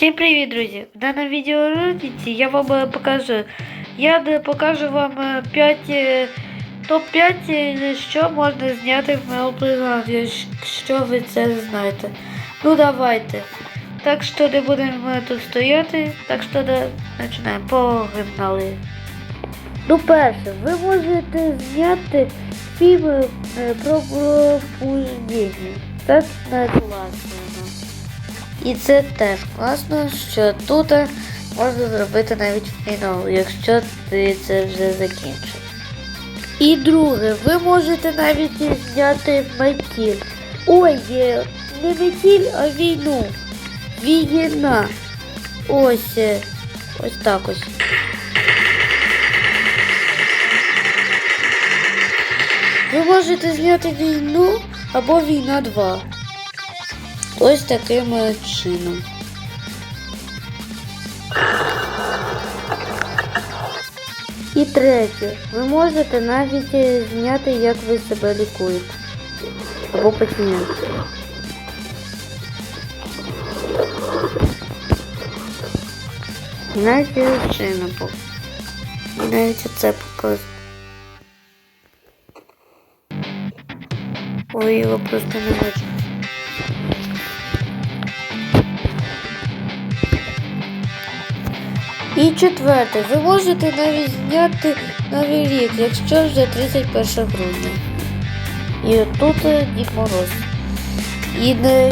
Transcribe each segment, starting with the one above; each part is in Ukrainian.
Всім привіт, друзі! В даному відеоролиці я вам е, покажу. Я е, покажу вам 5 топ-5, е, що можна зняти в Мелплейграм, якщо ви це знаєте. Ну давайте. Так що не будемо тут стояти, так що починаємо. Погнали. Ну перше, ви можете зняти фільм про пробуждення. Це не класно. І це теж класно, що тут можна зробити навіть фінал, якщо ти це вже закінчив. І друге, ви можете навіть зняти метіль. Ой, е, не метіль, а війну. Війна. Ось. е, Ось так ось. Ви можете зняти війну або війна 2. Ось таким чином. І третє, ви можете навіть е, зняти, як ви себе лікуєте. Або пацієнт. Навіть чином. Навіть оце показує. Ой, його просто не бачу. І четверте, ви можете навіть зняти новий рік, якщо вже 31 грудня. І тут е, Дід Мороз. І, не,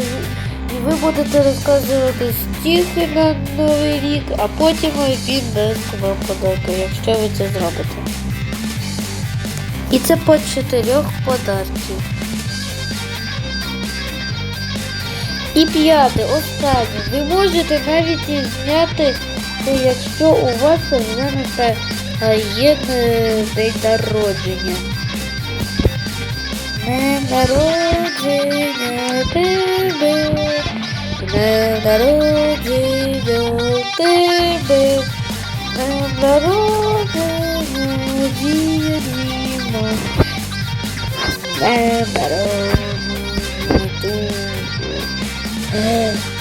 і ви будете розказувати стихи на новий рік, а потім він дасть вам подарки, якщо ви це зробите. І це по чотирьох подарків. І п'яте, останнє. Ви можете навіть зняти, якщо у вас вже не є е, день народження. Днем народження тебе, днем народження тебе, днем народження дія Діма, народження тебе.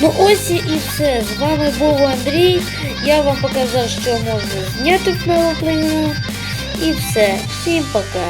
Ну ось і все. З вами був Андрій. Я вам показав, що можна зняти в Мелоплеєру. І все. Всім пока.